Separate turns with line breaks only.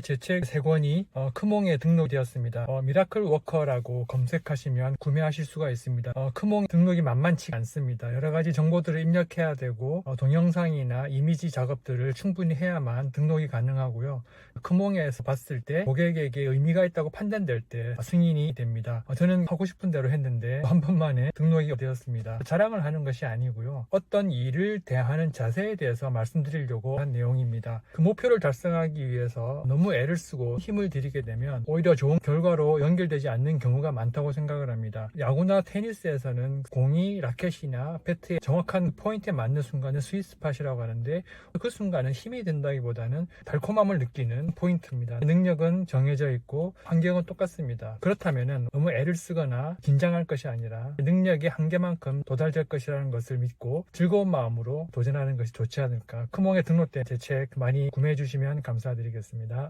제 책 세 권이 어, 크몽에 등록되었습니다. 어, 미라클 워커라고 검색하시면 구매하실 수가 있습니다. 어, 크몽 등록이 만만치 않습니다. 여러 가지 정보들을 입력해야 되고 어, 동영상이나 이미지 작업들을 충분히 해야만 등록이 가능하고요. 크몽에서 봤을 때 고객에게 의미가 있다고 판단될 때 승인이 됩니다. 어, 저는 하고 싶은 대로 했는데 한 번만에 등록이 되었습니다. 자랑을 하는 것이 아니고요. 어떤 일을 대하는 자세에 대해서 말씀드리려고 한 내용입니다. 그 목표를 달성하기 위해서 너무 애를 쓰고 힘을 들이게 되면 오히려 좋은 결과로 연결되지 않는 경우가 많다고 생각을 합니다. 야구나 테니스에서는 공이 라켓이나 배트의 정확한 포인트에 맞는 순간을 스위스팟이라고 하는데 그 순간은 힘이 든다기보다는 달콤함을 느끼는 포인트입니다. 능력은 정해져 있고 환경은 똑같습니다. 그렇다면 너무 애를 쓰거나 긴장할 것이 아니라 능력의 한계만큼 도달될 것이라는 것을 믿고 즐거운 마음으로 도전하는 것이 좋지 않을까. 크몽에 등록된 제 책 많이 구매해 주시면 감사드리겠습니다.